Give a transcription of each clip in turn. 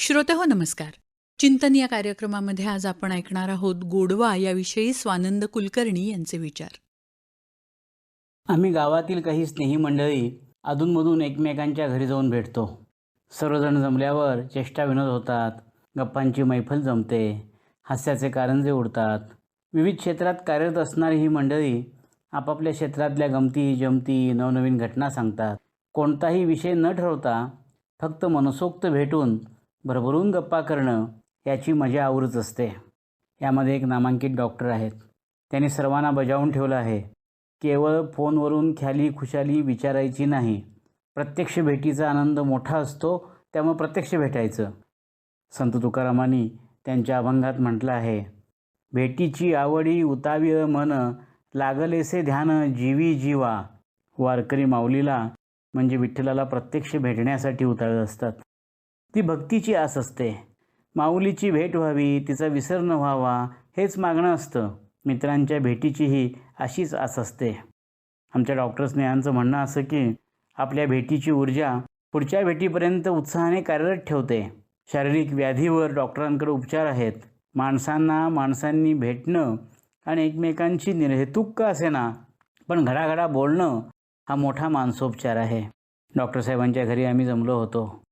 श्रोते हो नमस्कार. चिंतन या कार्यक्रमामध्ये आज आपण ऐकणार आहोत गोडवा याविषयी स्वानंद कुलकर्णी यांचे विचार. आम्ही गावातील काही स्नेही मंडळी अधूनमधून एकमेकांच्या घरी जाऊन भेटतो. सर्वजण जमल्यावर चेष्टा विनोद होतात गप्पांची मैफल जमते हास्याचे कारंजे उडतात. विविध क्षेत्रात कार्यरत असणारी ही मंडळी आपापल्या क्षेत्रातल्या गमती जमती नवनवीन घटना सांगतात. कोणताही विषय न ठरवता फक्त मनसोक्त भेटून भरभरून गप्पा करणं याची मजा आवरूच असते. यामध्ये एक नामांकित डॉक्टर आहेत. त्यांनी सर्वांना बजावून ठेवलं आहे. केवळ फोनवरून ख्याली खुशाली विचारायची नाही. प्रत्यक्ष भेटीचा आनंद मोठा असतो त्यामुळे प्रत्यक्ष भेटायचं. संत तुकारामांनी त्यांच्या अभंगात म्हटलं आहे भेटीची आवडी उतावीळ मन लागलेसे ध्यान जीवी जीवा. वारकरी माऊलीला म्हणजे विठ्ठलाला प्रत्यक्ष भेटण्यासाठी उतावळ असतात. ती भक्तीची आस असते. माऊलीची भेट व्हावी तिचा विसर न व्हावा हेच मागणं असतं. मित्रांच्या भेटीचीही अशीच आस असते. आमच्या डॉक्टर स्नेहांचं म्हणणं असं की आपल्या भेटीची ऊर्जा पुढच्या भेटीपर्यंत उत्साहाने कार्यरत ठेवते. शारीरिक व्याधीवर डॉक्टरांकडे उपचार आहेत. माणसांना माणसांनी भेटणं आणि एकमेकांची निर्हेतुक का असेना पण घडाघडा बोलणं हा मोठा मानसोपचार आहे. डॉक्टर साहेबांच्या घरी आम्ही जमलो होतो.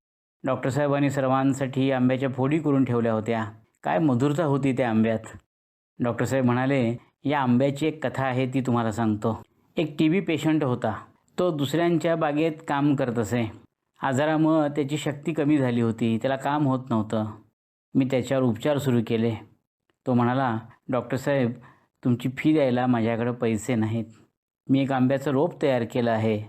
डॉक्टर साहेबांनी सर्वांसाठी आंब्याच्या फोडी करून ठेवल्या होत्या. काय मधुरता होती त्या आंब्यात. डॉक्टर साहेब म्हणाले या आंब्याची एक कथा आहे ती तुम्हाला सांगतो. एक टी बी पेशंट होता. तो दुसऱ्यांच्या बागेत काम करत असे. आजारामुळं त्याची शक्ती कमी झाली होती. त्याला काम होत नव्हतं. मी त्याच्यावर उपचार सुरू केले. तो म्हणाला डॉक्टर साहेब तुमची फी द्यायला माझ्याकडे पैसे नाहीत. मी एक आंब्याचं रोप तयार केलं आहे.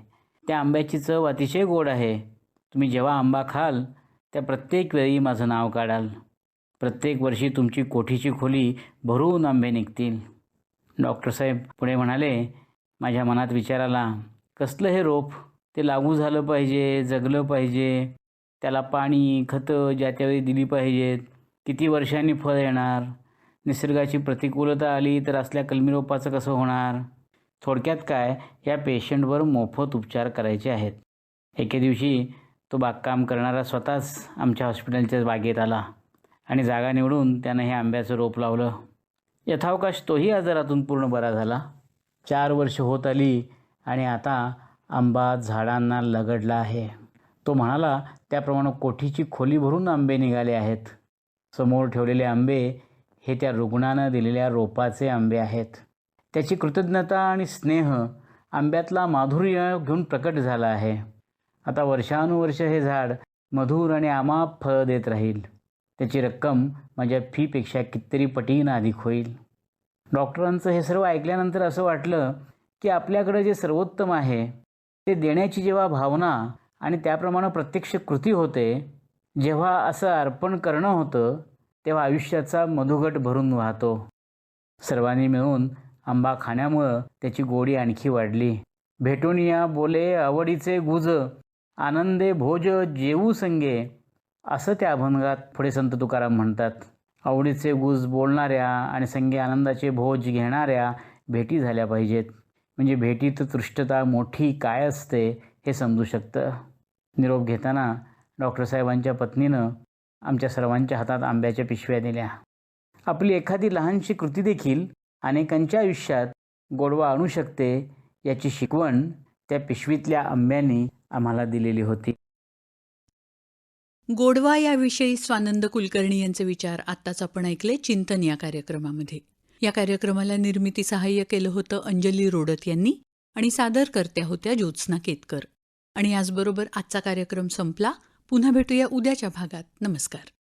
त्या आंब्याची चव अतिशय गोड आहे. तुम्ही जेव्हा आंबा खाल त्या प्रत्येक वेळी माझं नाव काढाल. प्रत्येक वर्षी तुमची कोठीची खोली भरून आंबे निघतील. डॉक्टर साहेब पुढे म्हणाले माझ्या मनात विचार आला कसलं हे रोप? ते लागू झालं पाहिजे जगलं पाहिजे त्याला पाणी खतं ज्या त्यावेळी दिली पाहिजेत किती वर्षांनी फळ येणार? निसर्गाची प्रतिकूलता आली तर असल्या कलमी रोपाचं कसं होणार? थोडक्यात काय या पेशंटवर मोफत उपचार करायचे आहेत. एके दिवशी तो बागकाम करणारा स्वतःच आमच्या हॉस्पिटलच्या बागेत आला आणि जागा निवडून त्यानं हे आंब्याचं रोप लावलं. यथावकाश तोही आजारातून पूर्ण बरा झाला. चार वर्ष होत आली आणि आता आंबा झाडांना लगडला आहे. तो म्हणाला त्याप्रमाणे कोठीची खोली भरून आंबे निघाले आहेत. समोर ठेवलेले आंबे हे त्या रुग्णानं दिलेल्या रोपाचे आंबे आहेत. त्याची कृतज्ञता आणि स्नेह आंब्यातला माधुर्य घेऊन प्रकट झाला आहे. आता वर्षानुवर्ष हे झाड मधुर आणि आमाप फळं देत राहील. त्याची रक्कम माझ्या फीपेक्षा कितीतरी पटीनं अधिक होईल. डॉक्टरांचं हे सर्व ऐकल्यानंतर असं वाटलं की आपल्याकडं जे सर्वोत्तम आहे ते देण्याची जेव्हा भावना आणि त्याप्रमाणे प्रत्यक्ष कृती होते जेव्हा असं अर्पण करणं होतं तेव्हा आयुष्याचा मधुगट भरून वाहतो. सर्वांनी मिळून आंबा खाण्यामुळं त्याची गोडी आणखी वाढली. भेटून या बोले आवडीचे गुज आनंदे भोज जेऊ संगे असं त्या अभंगात पुढे संत तुकाराम म्हणतात. आवडीचे गुज बोलणाऱ्या आणि संगे आनंदाचे भोज घेणाऱ्या भेटी झाल्या पाहिजेत. म्हणजे भेटीत तृष्टता मोठी काय असते हे समजू शकतं. निरोप घेताना डॉक्टर साहेबांच्या पत्नीनं आमच्या सर्वांच्या हातात आंब्याच्या पिशव्या दिल्या. आपली एखादी लहानशी कृती देखील अनेकांच्या आयुष्यात गोडवा आणू शकते याची शिकवण त्या पिशवीतल्या आंब्यांनी आम्हाला दिलेली होती. गोडवा याविषयी स्वानंद कुलकर्णी यांचे विचार आत्ताच आपण ऐकले चिंतन या कार्यक्रमामध्ये. या कार्यक्रमाला निर्मिती सहाय्य केलं होतं अंजली रोडत यांनी आणि सादर करत्या होत्या ज्योत्स्ना केतकर. आणि याचबरोबर आजचा कार्यक्रम संपला. पुन्हा भेटूया उद्याच्या भागात. नमस्कार.